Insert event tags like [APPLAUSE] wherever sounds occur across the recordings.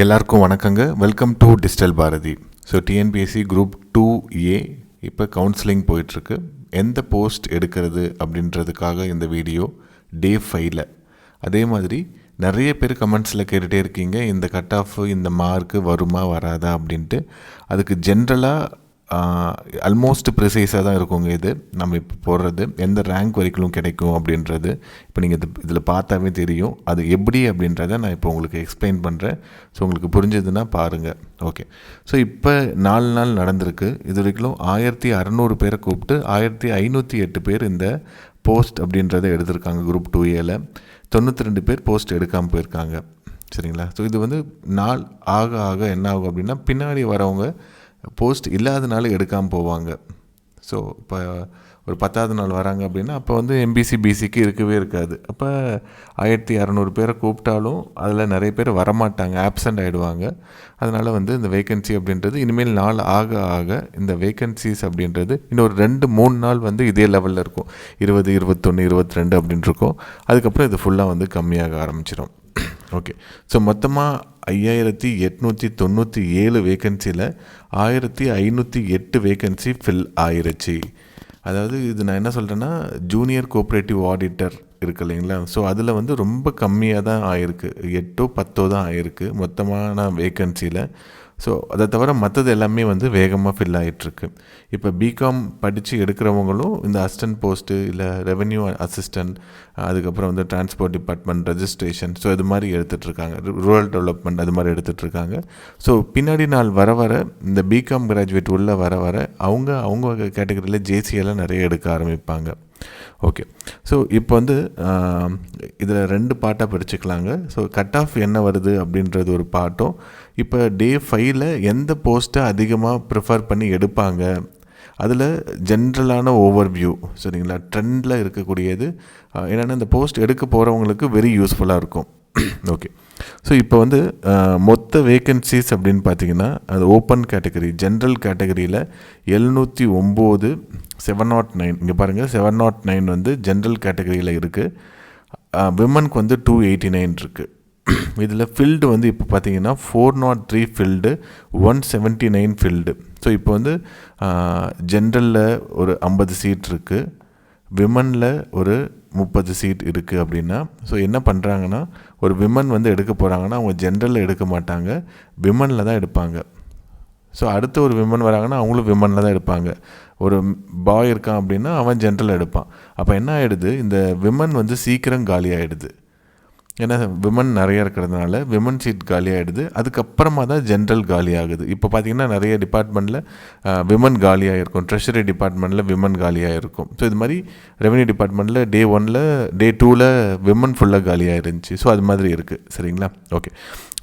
எல்லாருக்கும் வணக்கங்க. Welcome to digital Bharathi so TNPSC group two A இப்போ கவுன்சிலிங் போயிட்டுருக்கு. எந்த போஸ்ட் எடுக்கிறது அப்படின்றதுக்காக இந்த வீடியோ டே ஃபைவ்ல அதே மாதிரி நிறைய பேர் கமெண்ட்ஸில் கேட்டுகிட்டே இருக்கீங்க. இந்த கட் ஆஃப் இந்த மார்க்கு வருமா வராதா அப்படின்ட்டு. அதுக்கு ஜென்ரலாக அல்மோஸ்ட் ப்ரிசைஸாக தான் இருக்குங்க இது. நம்ம இப்போ போடுறது எந்த ரேங்க் வரைக்கும் கிடைக்கும் அப்படின்றது இப்போ நீங்கள் இது இதில் பார்த்தாவே தெரியும். அது எப்படி அப்படின்றத நான் இப்போ உங்களுக்கு எக்ஸ்பிளைன் பண்ணுறேன் ஸோ உங்களுக்கு புரிஞ்சதுன்னா பாருங்கள் ஓகே ஸோ இப்போ நாலு நாள் நடந்திருக்கு. இது வரைக்கும் ஆயிரத்தி அறநூறு பேரை கூப்பிட்டு ஆயிரத்தி ஐநூற்றி எட்டு பேர் இந்த போஸ்ட் அப்படின்றத எடுத்திருக்காங்க குரூப் டூ ஏல தொண்ணூற்றி ரெண்டு பேர் போஸ்ட் எடுக்காமல் போயிருக்காங்க. சரிங்களா? ஸோ இது வந்து நாள் ஆக ஆக என்ன ஆகும் அப்படின்னா பின்னாடி வரவங்க போஸ்ட் இல்லாதனால எடுக்காமல் போவாங்க. ஸோ இப்போ ஒரு பத்தாவது நாள் வராங்க அப்படின்னா அப்போ வந்து எம்பிசி பிசிக்கு இருக்கவே இருக்காது. அப்போ ஆயிரத்தி இரநூறு பேரை கூப்பிட்டாலும் அதில் நிறைய பேர் வரமாட்டாங்க ஆப்சண்ட் ஆகிடுவாங்க அதனால் வந்து இந்த வேகன்சி அப்படின்றது இனிமேல் நாள் ஆக ஆக இந்த வேகன்சிஸ் அப்படின்றது இன்னொரு ரெண்டு மூணு நாள் வந்து இதே லெவலில் இருக்கும். இருபது இருபத்தொன்று இருபத்தி ரெண்டு அப்படின்ட்டு இருக்கும். அதுக்கப்புறம் இது ஃபுல்லாக வந்து கம்மியாக ஆரம்பிச்சிடும் ஓகே ஸோ மொத்தமாக ஐயாயிரத்தி எட்நூற்றி தொண்ணூற்றி ஏழு வேக்கன்சியில் ஆயிரத்தி ஐநூற்றி எட்டு வேக்கன்சி ஃபில் ஆயிருச்சு. அதாவது இது நான் என்ன சொல்கிறேன்னா ஜூனியர் கோஆப்ரேட்டிவ் ஆடிட்டர் இருக்கு இல்லைங்களா? ஸோ அதில் வந்து ரொம்ப கம்மியாக தான் ஆயிருக்கு. எட்டோ பத்தோ தான் ஆயிருக்கு. மொத்தமான வேக்கன்சியில் ஸோ அதை தவிர மற்றது எல்லாமே வந்து வேகமாக ஃபில் ஆகிட்டுருக்கு இப்போ பிகாம் படித்து எடுக்கிறவங்களும் இந்த அசிஸ்டன்ட் போஸ்ட்டு இல்லை ரெவென்யூ அசிஸ்டன்ட் அதுக்கப்புறம் வந்து டிரான்ஸ்போர்ட் டிபார்ட்மெண்ட் ரெஜிஸ்ட்ரேஷன் ஸோ இது மாதிரி எடுத்துகிட்ருக்காங்க ரூரல் டெவலப்மெண்ட் அது மாதிரி எடுத்துகிட்ருக்காங்க ஸோ பின்னாடி நாள் வர வர இந்த பிகாம் கிராஜுவேட் உள்ளே வர வர அவங்க அவங்க கேட்டகரியில் ஜேசியெல்லாம் நிறைய எடுக்க ஆரம்பிப்பாங்க. ஓகே ஸோ இப்போ வந்து இதில் ரெண்டு பாட்டாக பிரிச்சுக்கலாங்க. ஸோ கட் ஆஃப் என்ன வருது அப்படின்றது ஒரு பாட்டும் இப்போ டே ஃபைவ்ல எந்த போஸ்ட்டை அதிகமாக ப்ரிஃபர் பண்ணி எடுப்பாங்க? அதில் ஜென்ரலான ஓவர் வியூ சரிங்களா ட்ரெண்டில் இருக்கக்கூடியது என்னென்னா இந்த போஸ்ட் எடுக்க போகிறவங்களுக்கு வெரி யூஸ்ஃபுல்லாக இருக்கும். ஓகே ஸோ இப்போ வந்து மொத்த வேக்கன்சிஸ் அப்படின்னு பார்த்தீங்கன்னா அது ஓப்பன் கேட்டகரி ஜென்ரல் கேட்டகரியில் எழுநூற்றி ஒம்பது செவன் நாட் நைன் இங்கே பாருங்கள் செவன் நாட் நைன் வந்து ஜென்ரல் கேட்டகரியில் இருக்குது விமனுக்கு வந்து டூ எயிட்டி நைன் இருக்குது இதில் ஃபீல்டு வந்து இப்போ பார்த்தீங்கன்னா four nought three filled one seventy nine filled so இப்போ வந்து ஜென்ரலில் ஒரு ஐம்பது சீட் இருக்குது விமனில் ஒரு முப்பது சீட் இருக்குது அப்படின்னா ஸோ என்ன பண்ணுறாங்கன்னா ஒரு விமன் வந்து எடுக்க போகிறாங்கன்னா அவங்க ஜென்ரலில் எடுக்க மாட்டாங்க விமனில் தான் எடுப்பாங்க. ஸோ அடுத்து ஒரு விமன் வராங்கன்னா அவங்களும் விமனில் தான் எடுப்பாங்க. ஒரு பாய் இருக்கான் அப்படின்னா அவன் ஜென்ரல் எடுப்பான். அப்போ என்ன ஆகிடுது இந்த விமன் வந்து சீக்கிரம் காலி ஆகிடுது ஏன்னா விமன் நிறைய இருக்கிறதுனால விமன் சீட் காலியாகிடுது அதுக்கப்புறமா தான் ஜென்ரல் காலி ஆகுது இப்போ பார்த்தீங்கன்னா நிறைய டிபார்ட்மெண்ட்டில் விமன் காலியாக இருக்கும் ட்ரெஷரி டிபார்ட்மெண்ட்டில் விமன் காலியாக இருக்கும் ஸோ இது மாதிரி ரெவன்யூ டிபார்ட்மெண்ட்டில் டே ஒனில் டே டூவில் விமன் ஃபுல்லாக காலியாக இருந்துச்சு ஸோ அது மாதிரி இருக்குது சரிங்களா? ஓகே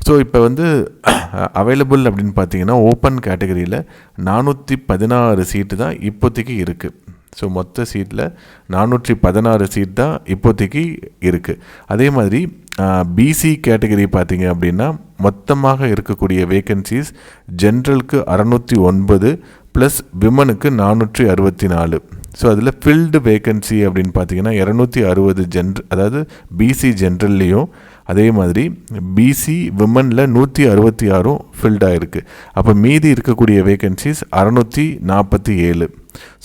ஸோ இப்போ வந்து [CLEARS THROAT] அவைலபிள் அப்படின்னு பார்த்தீங்கன்னா ஓப்பன் கேட்டகரியில் நானூற்றி பதினாறு சீட்டு தான் இப்போதைக்கு இருக்குது ஸோ மொத்த சீட்டில் நானூற்றி பதினாறு சீட் தான் இப்போதைக்கு இருக்குது அதே மாதிரி பிசி கேட்டகரி பார்த்தீங்க அப்படின்னா மொத்தமாக இருக்கக்கூடிய வேக்கன்சிஸ் ஜென்ரலுக்கு அறநூற்றி ஒன்பது ப்ளஸ் விமனுக்கு நானூற்றி அறுபத்தி நாலு ஸோ அதில் ஃபில்டு வேக்கன்சி அப்படின்னு பார்த்தீங்கன்னா இரநூத்தி அறுபது ஜென்ர அதாவது பிசி ஜென்ரல்லையும் அதே மாதிரி பிசி விமனில் நூற்றி அறுபத்தி ஆறும் ஃபில்டாக இருக்குது அப்போ மீதி இருக்கக்கூடிய வேகன்சிஸ் அறநூற்றி நாற்பத்தி ஏழு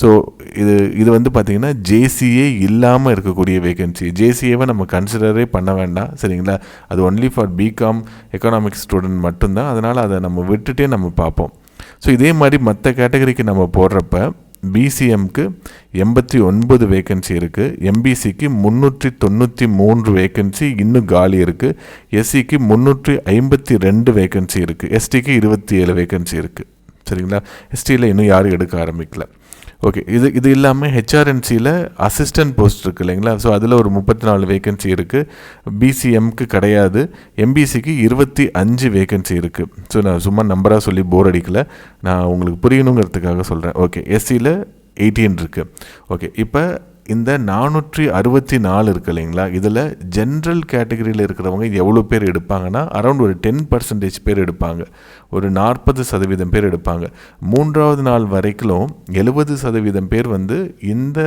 ஸோ இது இது வந்து பார்த்திங்கன்னா ஜேசிஏ இல்லாமல் இருக்கக்கூடிய வேகன்சி ஜேசிஏவை நம்ம கன்சிடரே பண்ண வேண்டாம் சரிங்களா? அது only for BCom economics student மட்டும்தான். அதனால் அதை நம்ம விட்டுட்டே நம்ம பார்ப்போம். ஸோ இதே மாதிரி மற்ற கேட்டகரிக்கு நம்ம போடுறப்ப பிசிஎம்க்கு எண்பத்தி ஒன்பது வேக்கன்சி இருக்குது எம்பிசிக்கு முந்நூற்றி தொண்ணூற்றி மூன்று வேக்கன்சி இன்னும் காலி இருக்குது எஸ்சிக்கு முந்நூற்றி ஐம்பத்தி ரெண்டு வேக்கன்சி இருக்குது எஸ்டிக்கு இருபத்தி ஏழு வேக்கன்சி இருக்குது சரிங்களா? எஸ்டியில் இன்னும் யாரும் எடுக்க ஆரம்பிக்கல. ஓகே இது இது இல்லாமல் ஹெச்ஆர்என்சியில் அசிஸ்டன்ட் போஸ்ட் இருக்குது இல்லைங்களா? ஸோ அதில் ஒரு முப்பத்தி நாலு வேகன்சி இருக்குது பிசிஎம்க்கு கிடையாது. எம்பிசிக்கு இருபத்தி அஞ்சு வேகன்சி இருக்குது ஸோ நான் சும்மா நம்பராக சொல்லி போர் அடிக்கலை. நான் உங்களுக்கு புரியணுங்கிறதுக்காக சொல்கிறேன் ஓகே எஸ்சியில் எயிட்டீன் இருக்குது ஓகே இப்போ இந்த நானூற்றி அறுபத்தி நாலு இருக்கு இல்லைங்களா? இதில் ஜென்ரல் கேட்டகரியில் இருக்கிறவங்க எவ்வளோ பேர் எடுப்பாங்கன்னா அரௌண்ட் ஒரு டென் பர்சன்டேஜ் பேர் எடுப்பாங்க. ஒரு நாற்பது சதவீதம் பேர் எடுப்பாங்க. மூன்றாவது நாள் வரைக்கும் எழுபது சதவீதம் பேர் வந்து இந்த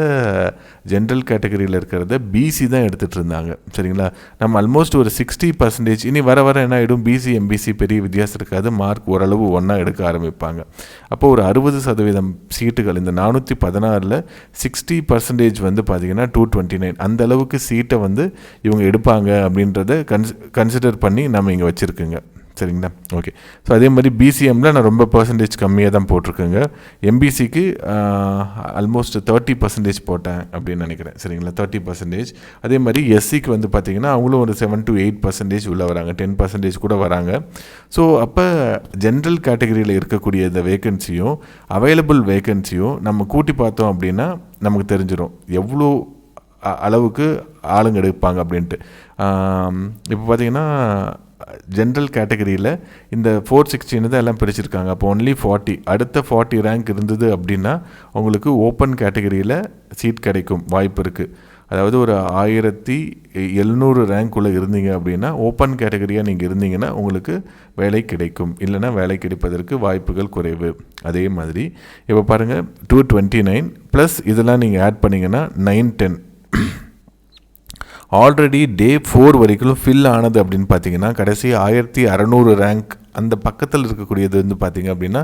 ஜென்ரல் கேட்டகரியில் இருக்கிறத பிசி தான் எடுத்துகிட்டு இருந்தாங்க. சரிங்களா? நம்ம ஆல்மோஸ்ட் ஒரு சிக்ஸ்டி பர்சன்டேஜ் இனி வர வர என்ன ஆகிடும் பிசி எம்பிசி பெரிய வித்தியாசம் இருக்காது. மார்க் ஓரளவு ஒன்றா எடுக்க ஆரம்பிப்பாங்க. அப்போ ஒரு அறுபது சதவீதம் சீட்டுகள் இந்த நானூற்றி பதினாறில் சிக்ஸ்டி பர்சன்டேஜ் வந்து பார்த்திங்கன்னா டூ டுவெண்ட்டி நைன் அந்த அளவுக்கு சீட்டை வந்து இவங்க எடுப்பாங்க அப்படின்றத கன்ஸ் கன்சிடர் பண்ணி நம்ம இங்கே வச்சுருக்குங்க. சரிங்களா? ஓகே ஸோ அதே மாதிரி பிசிஎம்மில் நான் ரொம்ப பர்சன்டேஜ் கம்மியாக தான் போட்டிருக்கேங்க. எம்பிசிக்கு ஆல்மோஸ்ட் தேர்ட்டி பர்சன்டேஜ் போட்டேன் அப்படின்னு நினைக்கிறேன். சரிங்களா? தேர்ட்டி பர்சன்டேஜ் அதே மாதிரி எஸ்சிக்கு வந்து பார்த்திங்கன்னா அவங்களும் ஒரு செவன் டு எயிட் பர்சன்டேஜ் உள்ளே வராங்க. டென் பர்சன்டேஜ் கூட வராங்க. ஸோ அப்போ ஜென்ரல் கேட்டகரியில் இருக்கக்கூடிய இந்த வேகன்சியும் அவைலபிள் வேகன்சியும் நம்ம கூட்டி பார்த்தோம் அப்படின்னா நமக்கு தெரிஞ்சிடும் எவ்வளோ அ- அளவுக்கு ஆளுங்க எடுப்பாங்க அப்படின்ட்டு. இப்போ பார்த்தீங்கன்னா ஜென்ரல் கேட்டகரியில் இந்த ஃபோர் சிக்ஸ்டின்னு தான் எல்லாம் பிரிச்சிருக்காங்க. அப்போ ஒன்லி ஃபார்ட்டி அடுத்த ஃபார்ட்டி ரேங்க் இருந்தது அப்படின்னா உங்களுக்கு ஓப்பன் கேட்டகரியில் சீட் கிடைக்கும். வாய்ப்பு இருக்குது அதாவது ஒரு ஆயிரத்தி எழுநூறு ரேங்க்குள்ளே இருந்தீங்க அப்படின்னா ஓப்பன் கேட்டகரியாக நீங்கள் இருந்தீங்கன்னா உங்களுக்கு வேலை கிடைக்கும். இல்லைன்னா வேலை கிடைப்பதற்கு வாய்ப்புகள் குறைவு. அதே மாதிரி இப்போ பாருங்கள் டூ டுவெண்ட்டி நைன் ப்ளஸ் இதெல்லாம் நீங்கள் ஆட் பண்ணிங்கன்னா nine ten already day four வரைக்கும் ஃபில் ஆனது அப்படின்னு பார்த்தீங்கன்னா கடைசி ஆயிரத்தி அறநூறு ரேங்க் அந்த பக்கத்தில் இருக்கக்கூடியது வந்து பார்த்தீங்க அப்படின்னா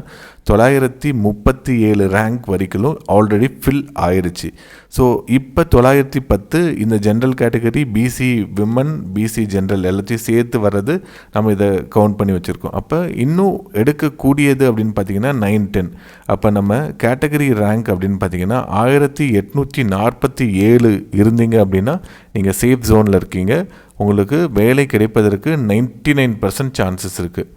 தொள்ளாயிரத்தி முப்பத்தி ஏழு ரேங்க் வரைக்கும் ஆல்ரெடி ஃபில் ஆயிடுச்சு ஸோ இப்போ தொள்ளாயிரத்தி பத்து இந்த general category BC women BC general எல்லாத்தையும் சேர்த்து வர்றது நம்ம இதை கவுண்ட் பண்ணி வச்சுருக்கோம். அப்போ இன்னும் எடுக்கக்கூடியது அப்படின்னு பார்த்தீங்கன்னா நைன் டென் அப்போ நம்ம கேட்டகரி ரேங்க் அப்படின்னு பார்த்தீங்கன்னா ஆயிரத்தி எட்நூற்றி நாற்பத்தி ஏழு இருந்தீங்க அப்படின்னா நீங்கள் சேஃப் ஜோனில் இருக்கீங்க. உங்களுக்கு வேலை கிடைப்பதற்கு நைன்ட்டி நைன் பர்சன்ட் சான்சஸ் இருக்குது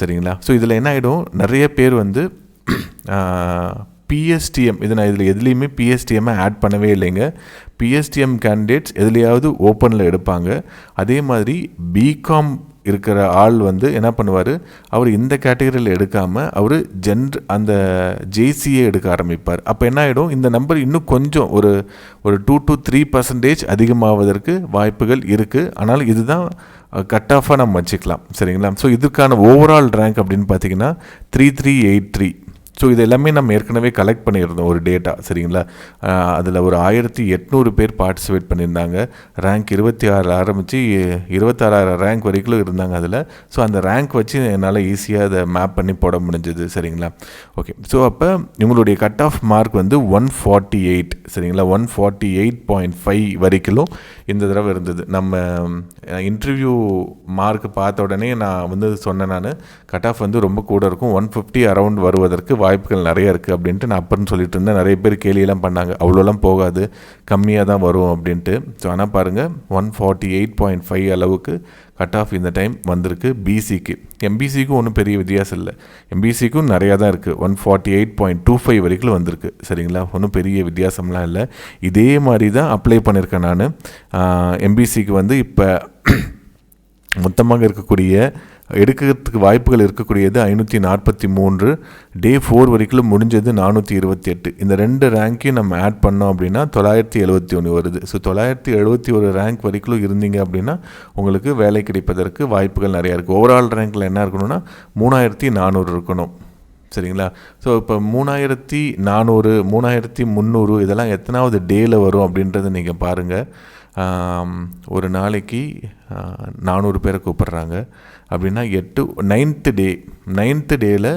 சரிங்களா? ஸோ இதில் என்ன ஆகிடும் நிறைய பேர் வந்து [CLEARS THROAT] பிஎஸ்டிஎம் இது நான் இதில் எதுலேயுமே பிஎஸ்டிஎம்மை ஆட் பண்ணவே இல்லைங்க. பிஎஸ்டிஎம் கேண்டிடேட்ஸ் எதுலேயாவது ஓப்பனில் எடுப்பாங்க. அதே மாதிரி பிகாம் இருக்கிற ஆள் வந்து என்ன பண்ணுவார்? அவர் இந்த கேட்டகரியில் எடுக்காமல் அவர் ஜென்ர அந்த ஜேசியை எடுக்க ஆரம்பிப்பார். அப்போ என்ன ஆகிடும் இந்த நம்பர் இன்னும் கொஞ்சம் ஒரு ஒரு டூ டு த்ரீ பர்சன்டேஜ் அதிகமாவதற்கு வாய்ப்புகள் இருக்குது ஆனால் இதுதான் கட் ஆஃபாக நம்ம வச்சுக்கலாம். சரிங்களா? ஸோ இதுக்கான ஓவரால் ரேங்க் அப்படின்னு பார்த்தீங்கன்னா three three eight three so இது எல்லாமே நம்ம ஏற்கனவே கலெக்ட் பண்ணியிருந்தோம் ஒரு டேட்டா சரிங்களா? அதில் ஒரு ஆயிரத்தி எட்நூறு பேர் பார்ட்டிசிபேட் பண்ணியிருந்தாங்க. ரேங்க் இருபத்தி ஆறு ஆரம்பித்து இருபத்தாறாயிரம் ரேங்க் வரைக்கும் இருந்தாங்க அதில். ஸோ அந்த ரேங்க் வச்சு என்னால் ஈஸியாக அதை மேப் பண்ணி போட முடிஞ்சது சரிங்களா? ஓகே ஸோ அப்போ இவங்களுடைய கட் ஆஃப் மார்க் வந்து ஒன் ஃபார்ட்டி எயிட் சரிங்களா? One forty eight point five வரைக்கும் இந்த தடவை இருந்தது. நம்ம இன்டர்வியூ மார்க் பார்த்த உடனே நான் வந்து சொன்னேன் நான். கட் ஆஃப் வந்து ரொம்ப கூட இருக்கும். ஒன் ஃபிஃப்டி அரவுண்ட் வருவதற்கு வாய்ப்புகள் நிறைய இருக்குது அப்படின்ட்டு நான் அப்பன்னு சொல்லிட்டு இருந்தேன். நிறைய பேர் கேலியெல்லாம் பண்ணாங்க. அவ்வளோலாம் போகாது. கம்மியாக தான் வரும் அப்படின்ட்டு. ஸோ ஆனால் பாருங்கள் one forty eight point five அளவுக்கு கட் ஆஃப் இந்த டைம் வந்திருக்கு பிசிக்கு எம்பிசிக்கும் ஒன்றும் பெரிய வித்தியாசம் இல்லை. எம்பிசிக்கும் நிறையா தான் இருக்குது one forty eight point two five வரைக்கும் வந்திருக்கு. சரிங்களா? ஒன்றும் பெரிய வித்தியாசம்லாம் இல்லை. இதே மாதிரி தான் அப்ளை பண்ணியிருக்கேன் நான். எம்பிசிக்கு வந்து இப்போ [CLEARS THROAT] மொத்தமாக இருக்கக்கூடிய எடுக்கிறதுக்கு வாய்ப்புகள் இருக்கக்கூடியது ஐநூற்றி நாற்பத்தி மூன்று. டே ஃபோர் வரைக்கும் முடிஞ்சது நானூற்றி இருபத்தி எட்டு. இந்த ரெண்டு ரேங்க்கையும் நம்ம ஆட் பண்ணோம் அப்படின்னா தொள்ளாயிரத்தி எழுபத்தி ஒன்று வருது. ஸோ தொள்ளாயிரத்தி எழுபத்தி ஒரு ரேங்க் வரைக்கும் இருந்தீங்க அப்படின்னா உங்களுக்கு வேலை கிடைப்பதற்கு வாய்ப்புகள் நிறையா இருக்குது ஓவரால் ரேங்க்கில் என்ன இருக்கணும்னா மூணாயிரத்தி நானூறு இருக்கணும். சரிங்களா? ஸோ இப்போ மூணாயிரத்தி நானூறு மூணாயிரத்தி முந்நூறு இதெல்லாம் எத்தனாவது டேயில் வரும் அப்படின்றத நீங்கள் பாருங்கள் ஒரு நாளைக்கு நானூறு பேரை கூப்பிட்றாங்க. அப்படின்னா எட்டு நைன்த்து டே நைன்த்து டேயில்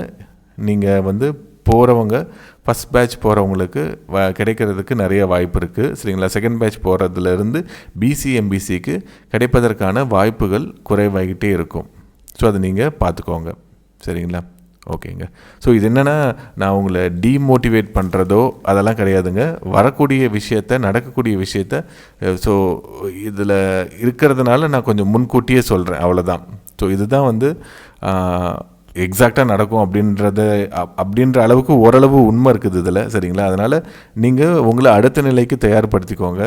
நீங்கள் வந்து போகிறவங்க ஃபஸ்ட் பேட்ச் போகிறவங்களுக்கு வ கிடைக்கிறதுக்கு நிறைய வாய்ப்பு இருக்குது சரிங்களா? செகண்ட் பேட்ச் போகிறதுலேருந்து பிசிஎம்பிசிக்கு கிடைப்பதற்கான வாய்ப்புகள் குறைவாகிட்டே இருக்கும். ஸோ அதை நீங்கள் பார்த்துக்கோங்க. சரிங்களா? ஓகேங்க. ஸோ இது என்னென்னா நான் உங்களை டீமோட்டிவேட் பண்ணுறதோ அதெல்லாம் கிடையாதுங்க. வரக்கூடிய விஷயத்த நடக்கக்கூடிய விஷயத்த ஸோ இதில் இருக்கிறதுனால நான் கொஞ்சம் முன்கூட்டியே சொல்கிறேன் அவ்வளோதான் ஸோ இதுதான் வந்து எக்ஸாக்டாக நடக்கும் அப்படின்றத அப்படின்ற அளவுக்கு ஓரளவு உண்மை இருக்குது இதில் சரிங்களா? அதனால் நீங்கள் உங்களை அடுத்த நிலைக்கு தயார்படுத்திக்கோங்க.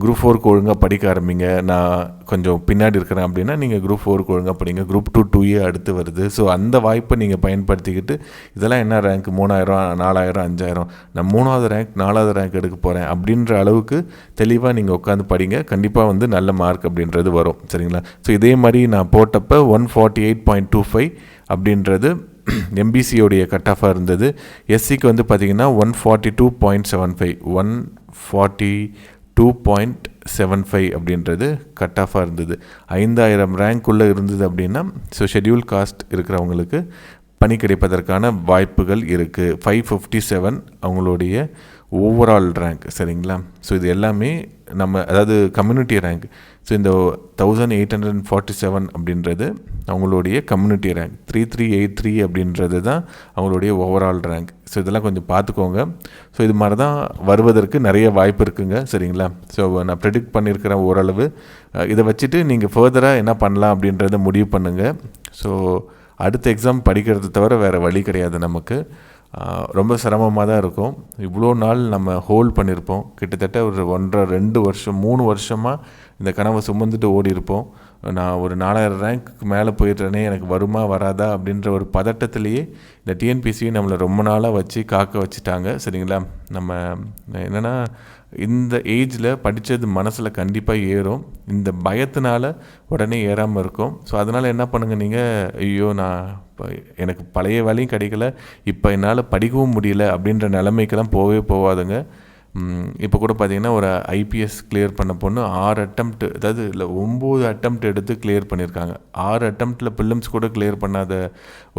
குரூப் ஃபோருக்கு ஒழுங்காக படிக்க ஆரம்பிங்க. நான் கொஞ்சம் பின்னாடி இருக்கிறேன் அப்படின்னா நீங்கள் குரூப் ஃபோருக்கு ஒழுங்காக படிங்க. குரூப் டூ டூ ஏ அடுத்து வருது. ஸோ அந்த வாய்ப்பை நீங்கள் பயன்படுத்திக்கிட்டு இதெல்லாம் என்ன ரேங்க் மூணாயிரம் நாலாயிரம் அஞ்சாயிரம்? நான் மூணாவது ரேங்க் நாலாவது ரேங்க் எடுக்க போகிறேன் அப்படின்ற அளவுக்கு தெளிவாக நீங்கள் உட்காந்து படிங்க. கண்டிப்பாக வந்து நல்ல மார்க் அப்படின்றது வரும். சரிங்களா? ஸோ இதே மாதிரி நான் போட்டப்போ one forty eight point two five அப்படின்றது எம்பிசியோடைய கட் ஆஃபாக இருந்தது. எஸ்சிக்கு வந்து பார்த்திங்கன்னா one forty two point seven five one forty two point seven five அப்படின்றது கட் ஆஃபாக இருந்தது. ஐந்தாயிரம் ரேங்க்குள்ளே இருந்தது அப்படின்னா ஸோ ஷெட்யூல் காஸ்ட் இருக்கிறவங்களுக்கு பணி கிடைப்பதற்கான வாய்ப்புகள் இருக்குது ஃபைவ் ஃபிஃப்டி செவன் அவங்களுடைய ஓவரால் ரேங்க் சரிங்களா? ஸோ இது எல்லாமே நம்ம அதாவது கம்யூனிட்டி ரேங்க் ஸோ இந்த thousand eight hundred and forty seven அப்படின்றது அவங்களுடைய community rank three three eight three அப்படின்றது தான் அவங்களுடைய ஓவரால் ரேங்க் ஸோ இதெல்லாம் கொஞ்சம் பார்த்துக்கோங்க. ஸோ இது மாதிரி தான் வருவதற்கு நிறைய வாய்ப்பு இருக்குங்க சரிங்களா? ஸோ நான் ப்ரெடிக்ட் பண்ணியிருக்கிறேன் ஓரளவு. இதை வச்சுட்டு நீங்கள் ஃபர்தராக என்ன பண்ணலாம் அப்படின்றத முடிவு பண்ணுங்கள் ஸோ அடுத்த எக்ஸாம் படிக்கிறது தவிர வேறு வழி கிடையாது நமக்கு. ரொம்ப சிரமமாக தான் இருக்கும். இவ்வளோ நாள் நம்ம ஹோல்ட் பண்ணியிருப்போம் கிட்டத்தட்ட ஒரு ஒன்றரை ரெண்டு வருஷம் மூணு வருஷமாக இந்த கனவை சுமந்துட்டு ஓடி இருப்போம் நான் ஒரு நாலாயிரம் ரேங்க்கு மேலே போயிடுறேனே எனக்கு வருமா வராதா அப்படின்ற ஒரு பதட்டத்திலேயே இந்த டிஎன்பிசியை நம்மளை ரொம்ப நாளாக வச்சு காக்க வச்சுட்டாங்க. சரிங்களா? நம்ம என்னென்னா இந்த ஏஜில் படித்தது மனசில் கண்டிப்பாக ஏறும். இந்த பயத்தினால உடனே ஏறாமல் இருக்கும். ஸோ அதனால் என்ன பண்ணுங்கள் நீங்கள் ஐயோ நான் இப்போ எனக்கு பழைய வேலையும் கிடைக்கல. இப்போ என்னால் படிக்கவும் முடியல அப்படின்ற நிலைமைக்கெல்லாம் போகவே போகாதுங்க. இப்போ கூட பார்த்தீங்கன்னா ஒரு ஐபிஎஸ் கிளியர் பண்ண பொண்ணு ஆறு அட்டம்ப்ட் அதாவது இல்லை ஒம்பது அட்டம்ப்ட் எடுத்து கிளியர் பண்ணியிருக்காங்க ஆறு அட்டம்ப்டில் பிலிம்ஸ் கூட கிளியர் பண்ணாத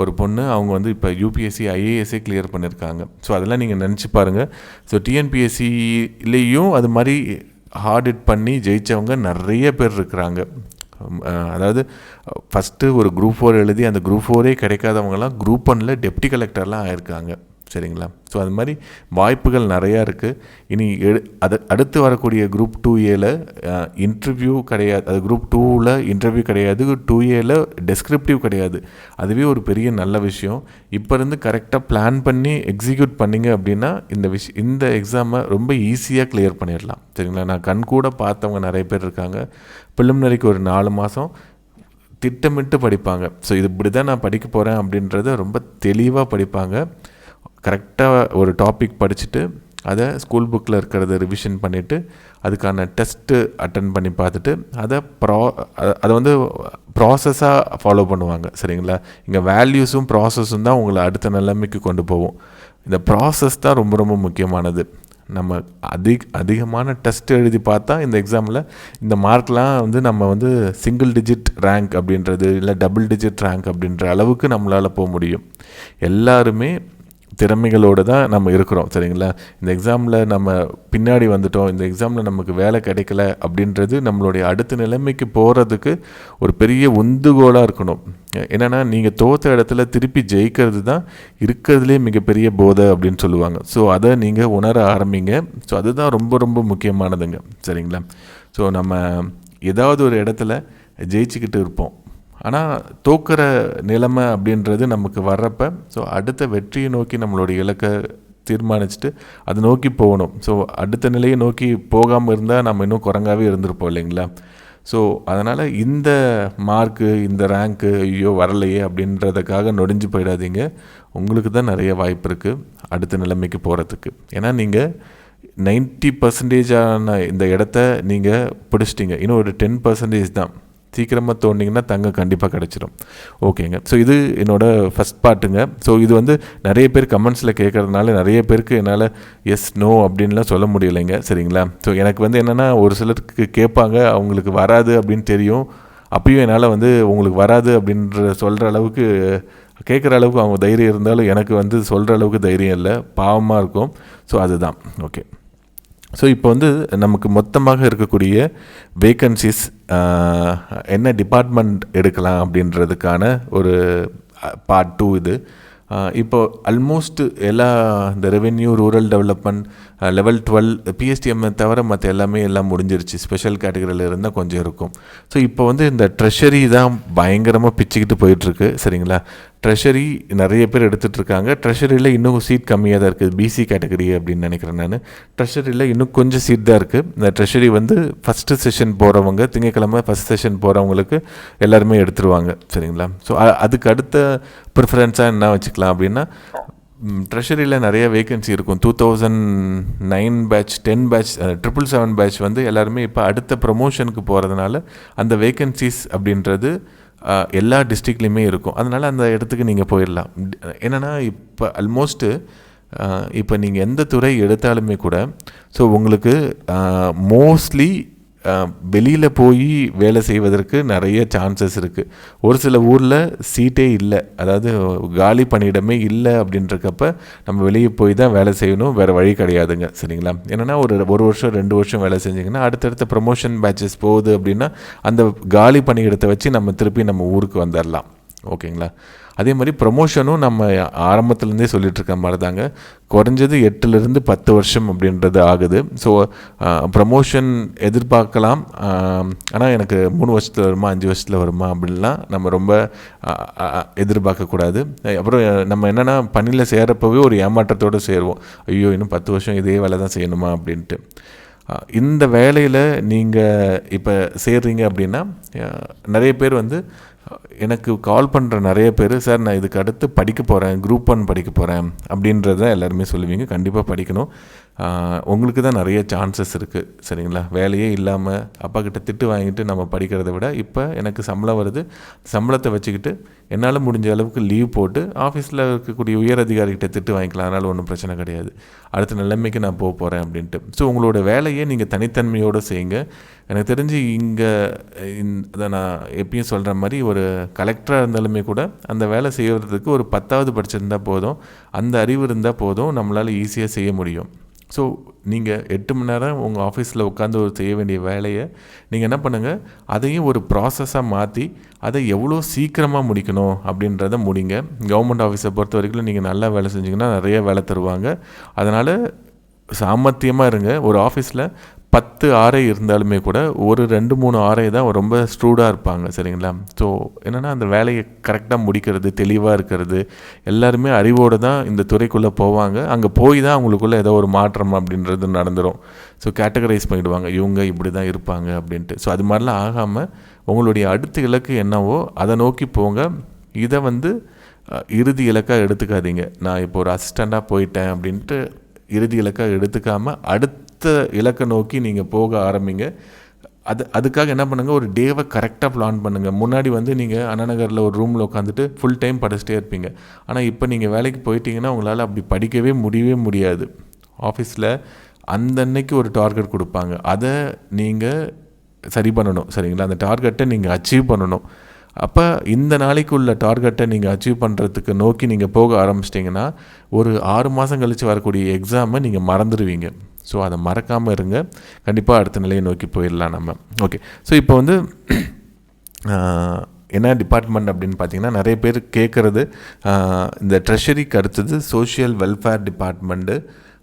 ஒரு பொண்ணு அவங்க வந்து இப்போ யூபிஎஸ்சி ஐஏஎஸ்ஸே கிளியர் பண்ணியிருக்காங்க ஸோ அதெல்லாம் நீங்கள் நினச்சி பாருங்கள் ஸோ டிஎன்பிஎஸ்சிலேயும் அது மாதிரி ஹார்ட் இட் பண்ணி ஜெயித்தவங்க நிறைய பேர் இருக்கிறாங்க. அதாவது ஃபஸ்ட்டு ஒரு குரூப் ஃபோர் எழுதி அந்த குரூப் ஃபோரே கிடைக்காதவங்கலாம் குரூப் ஒனில் டெப்டி கலெக்டர்லாம் ஆயிருக்காங்க. சரிங்களா? ஸோ அது மாதிரி வாய்ப்புகள் நிறையா இருக்குது இனி எடு அது அடுத்து வரக்கூடிய குரூப் டூ ஏல இன்டர்வியூ கிடையாது. அது குரூப் டூவில் இன்டர்வியூ கிடையாது. டூ ஏல டெஸ்கிரிப்டிவ் கிடையாது. அதுவே ஒரு பெரிய நல்ல விஷயம். இப்போ இருந்து கரெக்டாக பிளான் பண்ணி எக்ஸிக்யூட் பண்ணிங்க அப்படின்னா இந்த விஷ் இந்த எக்ஸாமை ரொம்ப ஈஸியாக கிளியர் பண்ணிடலாம். சரிங்களா? நான் கண் கூட பார்த்தவங்க நிறைய பேர் இருக்காங்க. பிலிமினரிக்கு ஒரு நாலு மாதம் திட்டமிட்டு படிப்பாங்க. ஸோ இது இப்படி தான் நான் படிக்க போகிறேன் அப்படின்றத ரொம்ப தெளிவாக படிப்பாங்க. கரெக்டாக ஒரு டாபிக் படிச்சுட்டு அதை ஸ்கூல் புக்கில் இருக்கிறத ரிவிஷன் பண்ணிவிட்டு அதுக்கான டெஸ்ட்டு அட்டன் பண்ணி பார்த்துட்டு அதை ப்ரா அதை வந்து ப்ராசஸாக ஃபாலோ பண்ணுவாங்க சரிங்களா? இங்கே வேல்யூஸும் ப்ராசஸும் தான் உங்களை அடுத்த நிலைமைக்கு கொண்டு போகும். இந்த ப்ராசஸ் தான் ரொம்ப ரொம்ப முக்கியமானது. நம்ம அதிக அதிகமான டெஸ்ட் எழுதி பார்த்தா இந்த எக்ஸாமில் இந்த மார்க்லாம் வந்து நம்ம வந்து சிங்கிள் டிஜிட் ரேங்க் அப்படின்றது இல்லை டபுள் டிஜிட் ரேங்க் அப்படின்ற அளவுக்கு நம்மளால் போக முடியும். எல்லாருமே திறமைகளோடு தான் நம்ம இருக்கிறோம் சரிங்களா? இந்த எக்ஸாமில் நம்ம பின்னாடி வந்துட்டோம் இந்த எக்ஸாமில் நமக்கு வேலை கிடைக்கல அப்படின்றது நம்மளுடைய அடுத்த நிலைமைக்கு போகிறதுக்கு ஒரு பெரிய உந்துகோலாக இருக்கணும். என்னென்னா நீங்கள் தோற்ற இடத்துல திருப்பி ஜெயிக்கிறது தான் இருக்கிறதுலே மிகப்பெரிய போதை அப்படின்னு சொல்லுவாங்க. ஸோ அதை நீங்கள் உணர ஆரம்பிங்க. ஸோ அதுதான் ரொம்ப ரொம்ப முக்கியமானதுங்க சரிங்களா? ஸோ நம்ம ஏதாவது ஒரு இடத்துல ஜெயிச்சுக்கிட்டு இருப்போம். ஆனால் தோக்கிற நிலைமை அப்படின்றது நமக்கு வர்றப்ப ஸோ அடுத்த வெற்றியை நோக்கி நம்மளுடைய இலக்கை தீர்மானிச்சுட்டு அதை நோக்கி போகணும். ஸோ அடுத்த நிலையை நோக்கி போகாமல் இருந்தால் நம்ம இன்னும் குரங்காவே இருந்திருப்போம் இல்லைங்களா? ஸோ அதனால் இந்த மார்க்கு இந்த ரேங்க்கு ஐயோ வரலையே அப்படின்றதுக்காக நொடிஞ்சு போயிடாதீங்க. உங்களுக்கு தான் நிறைய வாய்ப்பு இருக்குது அடுத்த நிலைமைக்கு போகிறதுக்கு ஏன்னா நீங்கள் நைன்ட்டி பர்சன்டேஜான இந்த இடத்த நீங்கள் பிடிச்சிட்டிங்க. இன்னும் ஒரு டென் பர்சன்டேஜ் தான். சீக்கிரமாக தோண்டிங்கன்னா தங்கம் கண்டிப்பாக கிடச்சிரும். ஓகேங்க. ஸோ இது என்னோடய ஃபஸ்ட் பார்ட்டுங்க ஸோ இது வந்து நிறைய பேர் கமெண்ட்ஸில் கேட்குறதுனால நிறைய பேருக்கு என்னால் எஸ் நோ அப்படின்லாம் சொல்ல முடியலைங்க. சரிங்களா? ஸோ எனக்கு வந்து என்னென்னா ஒரு சிலருக்கு கேட்பாங்க அவங்களுக்கு வராது அப்படின்னு தெரியும். அப்பயும் என்னால் வந்து உங்களுக்கு வராது அப்படின்ற சொல்கிற அளவுக்கு கேட்குற அளவுக்கு அவங்க தைரியம் இருந்தாலும் எனக்கு வந்து சொல்கிற அளவுக்கு தைரியம் இல்லை. பாவமாக இருக்கும். ஸோ அதுதான். ஓகே ஸோ இப்போ வந்து நமக்கு மொத்தமாக இருக்கக்கூடிய வேக்கன்சிஸ் என்ன டிபார்ட்மெண்ட் எடுக்கலாம் அப்படின்றதுக்கான ஒரு பார்ட் டூ இது. இப்போ ஆல்மோஸ்ட் எல்லா இந்த revenue rural development level twelve பிஎஸ்டிஎம்மை தவிர மற்ற எல்லாமே எல்லாம் முடிஞ்சிருச்சு. ஸ்பெஷல் கேட்டகரியில் இருந்தால் கொஞ்சம் இருக்கும். ஸோ இப்போ வந்து இந்த ட்ரெஷரி தான் பயங்கரமாக பிச்சுக்கிட்டு போயிட்டுருக்கு. சரிங்களா? ட்ரெஷரி நிறைய பேர் எடுத்துகிட்டு இருக்காங்க ட்ரெஷரியில் இன்னும் சீட் கம்மியாக தான் இருக்குது. பிசி கேட்டகரி அப்படின்னு நினைக்கிறேன் நான். ட்ரெஷரியில் இன்னும் கொஞ்சம் சீட் தான் இருக்குது. இந்த ட்ரெஷரி வந்து ஃபஸ்ட்டு செஷன் போகிறவங்க திங்கக்கிழமை ஃபஸ்ட் செஷன் போகிறவங்களுக்கு எல்லாருமே எடுத்துருவாங்க. சரிங்களா? ஸோ அதுக்கு அடுத்த ப்ரிஃபரன்ஸாக என்ன வச்சுக்கலாம் அப்படின்னா ட்ரெஷரியில் நிறைய வேகன்சி இருக்கும். Two thousand nine batch ten batch triple seven batch வந்து எல்லாருமே இப்போ அடுத்த ப்ரொமோஷனுக்கு போகிறதுனால அந்த வேகன்சிஸ் அப்படின்றது எல்லா டிஸ்ட்ரிக்ட்லேயுமே இருக்கும். அதனால் அந்த இடத்துக்கு நீங்கள் போயிடலாம். என்னென்னா இப்போ ஆல்மோஸ்ட்டு இப்போ நீங்கள் எந்த துறை எடுத்தாலுமே கூட ஸோ உங்களுக்கு மோஸ்ட்லி வெளியில் போய் வேலை செய்வதற்கு நிறைய சான்சஸ் இருக்குது ஒரு சில ஊரில் சீட்டே இல்லை. அதாவது காலி பணியிடமே இல்லை அப்படின்றக்கப்ப நம்ம வெளியே போய் தான் வேலை செய்யணும். வேறு வழி கிடையாதுங்க. சரிங்களா? என்னென்னா ஒரு ஒரு வருஷம் ரெண்டு வருஷம் வேலை செஞ்சிங்கன்னா அடுத்தடுத்த ப்ரொமோஷன் பேட்சஸ் போகுது அப்படின்னா அந்த காலி பணியிடத்தை வச்சு நம்ம திருப்பி நம்ம ஊருக்கு வந்துடலாம் ஓகேங்களா? அதே மாதிரி ப்ரொமோஷனும் நம்ம ஆரம்பத்துலேருந்தே சொல்லிகிட்ருக்க மாதிரி தாங்க குறைஞ்சது எட்டுலேருந்து பத்து வருஷம் அப்படின்றது ஆகுது. ஸோ ப்ரமோஷன் எதிர்பார்க்கலாம். ஆனால் எனக்கு மூணு வருஷத்தில் வருமா அஞ்சு வருஷத்தில் வருமா அப்படின்லாம் நம்ம ரொம்ப எதிர்பார்க்கக்கூடாது. அப்புறம் நம்ம என்னென்னா பணியில் சேரப்போவே ஒரு ஏமாற்றத்தோடு சேருவோம். ஐயோ இன்னும் பத்து வருஷம் இதே வேலை தான் செய்யணுமா அப்படின்ட்டு. இந்த வேலையில் நீங்கள் இப்போ சேர்றீங்க அப்படின்னா நிறைய பேர் வந்து எனக்கு கால் பண்ணுற நிறைய பேர் சார் நான் இதுக்கு அடுத்து படிக்க போகிறேன் குரூப் ஒன் படிக்க போகிறேன் அப்படின்றத எல்லாருமே சொல்லுவீங்க. கண்டிப்பாக படிக்கணும். உங்களுக்கு தான் நிறைய சான்சஸ் இருக்குது சரிங்களா? வேலையே இல்லாமல் அப்பா கிட்ட திட்டு வாங்கிட்டு நம்ம படிக்கிறத விட இப்போ எனக்கு சம்பளம் வருது சம்பளத்தை வச்சுக்கிட்டு என்னால் முடிஞ்ச அளவுக்கு லீவ் போட்டு ஆஃபீஸில் இருக்கக்கூடிய உயர் அதிகாரிகிட்ட திட்டு வாங்கிக்கலாம் அதனால் ஒன்றும் பிரச்சனை கிடையாது. அடுத்த நிலைமைக்கு நான் போக போகிறேன் அப்படின்ட்டு. ஸோ உங்களோட வேலையை நீங்கள் தனித்தன்மையோடு செய்யுங்க. எனக்கு தெரிஞ்சு இங்கே அதை நான் எப்பயும் சொல்கிற மாதிரி ஒரு கலெக்டராக இருந்தாலுமே கூட அந்த வேலை செய்கிறதுக்கு ஒரு பத்தாவது படிச்சிருந்தால் போதும் அந்த அறிவு இருந்தால் போதும் நம்மளால் ஈஸியாக செய்ய முடியும். ஸோ நீங்கள் எட்டு மணி நேரம் உங்கள் ஆஃபீஸில் உட்காந்து ஒரு செய்ய வேண்டிய வேலையை நீங்கள் என்ன பண்ணுங்கள் அதையும் ஒரு ப்ராசஸாக மாற்றி அதை எவ்வளோ சீக்கிரமாக முடிக்கணும் அப்படின்றத முடிங்க. கவர்மெண்ட் ஆஃபீஸை பொறுத்த வரைக்கும் நீங்கள் நல்லா வேலை செஞ்சிங்கன்னா நிறைய வேலை தருவாங்க. அதனால் சாமர்த்தியமாக இருங்க. ஒரு ஆஃபீஸில் பத்து ஆரை இருந்தாலுமே கூட ஒரு ரெண்டு மூணு ஆரை தான் ரொம்ப ஸ்ட்ரூடாக இருப்பாங்க சரிங்களா? ஸோ என்னென்னா அந்த வேலையை கரெக்டாக முடிக்கிறது தெளிவாக இருக்கிறது எல்லாருமே அறிவோடு தான் இந்த துறைக்குள்ளே போவாங்க. அங்கே போய் தான் அவங்களுக்குள்ளே ஏதோ ஒரு மாற்றம் அப்படின்றது நடந்துடும் ஸோ கேட்டகரைஸ் பண்ணிவிடுவாங்க இவங்க இப்படி தான் இருப்பாங்க அப்படின்ட்டு. ஸோ அது மாதிரிலாம் ஆகாமல் உங்களுடைய அடுத்த இலக்கு என்னவோ அதை நோக்கி போங்க. இதை வந்து இறுதி இலக்காக எடுத்துக்காதீங்க. நான் இப்போ ஒரு அசிஸ்டண்ட்டாக போயிட்டேன் அப்படின்ட்டு இறுதி இலக்காக எடுத்துக்காமல் அடுத்த இலக்கை நோக்கி நீங்கள் போக ஆரம்பிங்க. அது அதுக்காக என்ன பண்ணுங்கள் ஒரு டேவை கரெக்டாக பிளான் பண்ணுங்கள் முன்னாடி வந்து நீங்கள் அண்ணாநகரில் ஒரு ரூமில் உட்காந்துட்டு ஃபுல் டைம் படிச்சுட்டே இருப்பீங்க. ஆனால் இப்போ நீங்கள் வேலைக்கு போயிட்டீங்கன்னா உங்களால் அப்படி படிக்கவே முடியவே முடியாது. ஆஃபீஸில் அந்த அன்னைக்கு ஒரு டார்கெட் கொடுப்பாங்க. அதை நீங்கள் சரி பண்ணணும். சரிங்களா? அந்த டார்கெட்டை நீங்கள் அச்சீவ் பண்ணணும். அப்போ இந்த நாளைக்கு உள்ள டார்கெட்டை நீங்கள் அச்சீவ் பண்ணுறதுக்கு நோக்கி நீங்கள் போக ஆரம்பிச்சிட்டிங்கன்னா ஒரு ஆறு மாதம் கழித்து வரக்கூடிய எக்ஸாமை நீங்கள் மறந்துடுவீங்க. ஸோ அதை மறக்காமல் இருங்க. கண்டிப்பாக அடுத்த நிலையை நோக்கி போயிடலாம் நம்ம. ஓகே ஸோ இப்போ வந்து என்ன டிபார்ட்மெண்ட் அப்படின்னு பார்த்தீங்கன்னா நிறைய பேர் கேட்குறது இந்த ட்ரெஷரிக்கு அடுத்தது சோஷியல் வெல்ஃபேர் டிபார்ட்மெண்ட்டு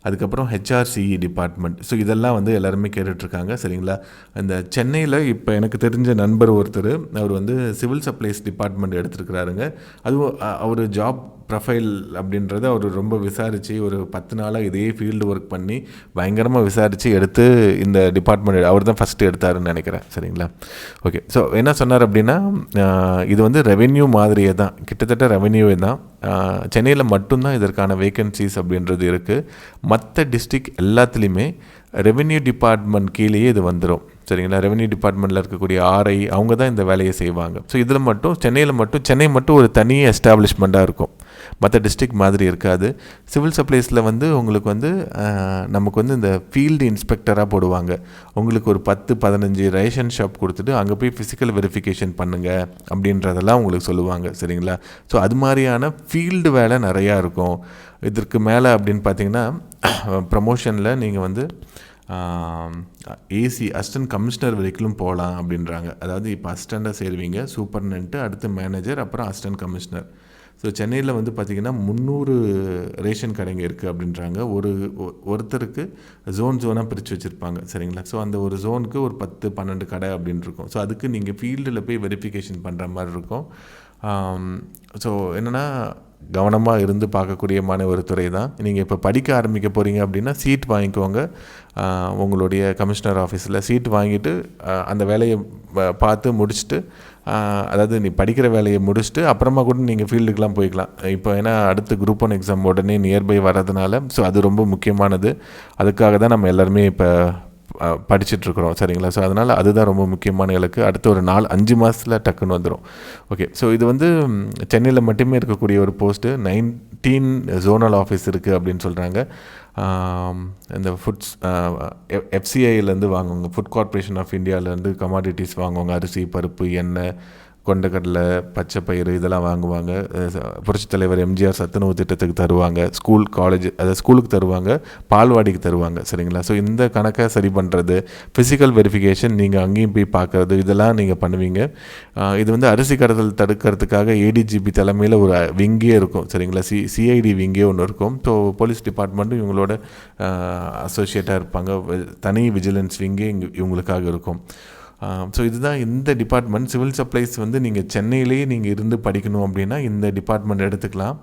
அதுக்கப்புறம் ஹெச்ஆர்சிஇ டிபார்ட்மெண்ட் ஸோ இதெல்லாம் வந்து எல்லாருமே கேட்டுட்ருக்காங்க சரிங்களா? இந்த சென்னையில் இப்போ எனக்கு தெரிஞ்ச நண்பர் ஒருத்தர் அவர் வந்து சிவில் சப்ளைஸ் டிபார்ட்மெண்ட் எடுத்துருக்கிறாருங்க. அதுவும் அவர் ஜாப் ப்ரொஃபைல் அப்படின்றத அவர் ரொம்ப விசாரித்து ஒரு பத்து நாளாக இதே ஃபீல்டு ஒர்க் பண்ணி பயங்கரமாக விசாரித்து எடுத்து இந்த டிபார்ட்மெண்ட் அவர் தான் ஃபஸ்ட்டு எடுத்தாருன்னு நினைக்கிறேன். சரிங்களா? ஓகே ஸோ என்ன சொன்னார் அப்படின்னா இது வந்து ரெவென்யூ மாதிரியே தான். கிட்டத்தட்ட ரெவென்யூவே தான். சென்னையில் மட்டும்தான் இதற்கான வேகன்சிஸ் அப்படின்றது இருக்குது மற்ற டிஸ்ட்ரிக் எல்லாத்துலேயுமே ரெவென்யூ டிபார்ட்மெண்ட் கீழேயே இது வந்துடும் சரிங்களா? ரெவன்யூ டிபார்ட்மெண்ட்டில் இருக்கக்கூடிய ஆர்ஐ அவங்க தான் இந்த வேலையை செய்வாங்க. ஸோ இதில் மட்டும் சென்னையில் மட்டும் சென்னை மட்டும் ஒரு தனி எஸ்டாப்ளிஷ்மெண்ட்டாக இருக்கும். மற்ற டிஸ்ட்ரிக் மாதிரி இருக்காது. சிவில் சப்ளைஸில் வந்து உங்களுக்கு வந்து நமக்கு வந்து இந்த ஃபீல்டு இன்ஸ்பெக்டராக போடுவாங்க. உங்களுக்கு ஒரு பத்து பதினஞ்சு ரேஷன் ஷாப் கொடுத்துட்டு அங்கே போய் ஃபிசிக்கல் வெரிஃபிகேஷன் பண்ணுங்கள் அப்படின்றதெல்லாம் உங்களுக்கு சொல்லுவாங்க. சரிங்களா? ஸோ அது மாதிரியான ஃபீல்டு வேலை நிறையா இருக்கும். இதற்கு மேலே அப்படின்னு பார்த்தீங்கன்னா [CLEARS THROAT] ப்ரமோஷனில் நீங்கள் வந்து ஏசி அசிஸ்டன்ட் கமிஷனர் வரைக்கும் போகலாம் அப்படின்றாங்க. அதாவது இப்போ அசிஸ்டண்ட்டாக சேருவீங்க சூப்பர்னன்ட்டு அடுத்து மேனேஜர் அப்புறம் அசிஸ்டன்ட் கமிஷனர் ஸோ சென்னையில் வந்து பார்த்திங்கன்னா முந்நூறு ரேஷன் கடைங்க இருக்குது அப்படின்றாங்க. ஒரு ஒ- ஒருத்தருக்கு ஜோன் ஜோனாக பிரித்து வச்சுருப்பாங்க சரிங்களா? ஸோ அந்த ஒரு ஜோனுக்கு ஒரு பத்து பன்னெண்டு கடை அப்படின்னு இருக்கும். ஸோ அதுக்கு நீங்கள் ஃபீல்டில் போய் வெரிஃபிகேஷன் பண்ணுற மாதிரி இருக்கும். ஸோ என்னென்னா கவனமாக இருந்து பார்க்கக்கூடியமான ஒரு துறை தான். நீங்கள் இப்போ படிக்க ஆரம்பிக்க போகிறீங்க அப்படின்னா சீட் வாங்கிக்கோங்க. உங்களுடைய கமிஷனர் ஆஃபீஸில் சீட் வாங்கிட்டு அந்த வேலையை பார்த்து முடிச்சுட்டு அதாவது நீ படிக்கிற வேலையை முடிச்சுட்டு அப்புறமா கூட நீங்கள் ஃபீல்டுக்கெலாம் போய்க்கலாம். இப்போ ஏன்னா அடுத்து குரூப் ஒன் எக்ஸாம் உடனே நியர்பை வர்றதுனால ஸோ அது ரொம்ப முக்கியமானது. அதுக்காக தான் நம்ம எல்லாருமே இப்போ படிச்சுட்ருக்குறோம். சரிங்களா? ஸோ அதனால் அதுதான் ரொம்ப முக்கியமான இலக்கு. அடுத்த ஒரு நாலு அஞ்சு மாதத்தில் டக்குன்னு வந்துடும் ஓகே ஸோ இது வந்து சென்னையில் மட்டுமே இருக்கக்கூடிய ஒரு போஸ்ட்டு நைன்டீன் ஜோனல் ஆஃபீஸ் இருக்குது அப்படின்னு சொல்கிறாங்க இந்த ஃபுட்ஸ் எஃப்சிஐலேருந்து வாங்குவாங்க. ஃபுட் கார்ப்பரேஷன் ஆஃப் இந்தியாவிலேருந்து கமாடிட்டிஸ் வாங்குவாங்க. அரிசி பருப்பு எண்ணெய் கொண்டக்கடலை பச்சை பயிறு இதெல்லாம் வாங்குவாங்க. புரட்சித் தலைவர் எம்ஜிஆர் சத்துணவு திட்டத்துக்கு தருவாங்க. ஸ்கூல் காலேஜ் அதாவது ஸ்கூலுக்கு தருவாங்க பால்வாடிக்கு தருவாங்க சரிங்களா? ஸோ இந்த கணக்கை சரி பண்ணுறது ஃபிசிக்கல் வெரிஃபிகேஷன் நீங்கள் அங்கேயும் போய் பார்க்குறது இதெல்லாம் நீங்கள் பண்ணுவீங்க. இது வந்து அரிசி கடத்தல் தடுக்கிறதுக்காக ஏடிஜிபி தலைமையில் ஒரு விங்கே இருக்கும் சரிங்களா? சி சிஐடி விங்கே ஒன்று இருக்கும். ஸோ போலீஸ் டிபார்ட்மெண்ட்டும் இவங்களோட அசோசியேட்டாக இருப்பாங்க. தனி விஜிலன்ஸ் விங்கே இங்கே இவங்களுக்காக இருக்கும். ஸோ இதுதான் இந்த டிபார்ட்மெண்ட் சிவில் சப்ளைஸ் வந்து நீங்கள் சென்னையிலேயே நீங்கள் இருந்து படிக்கணும் அப்படின்னா இந்த டிபார்ட்மெண்ட் எடுத்துக்கலாம்.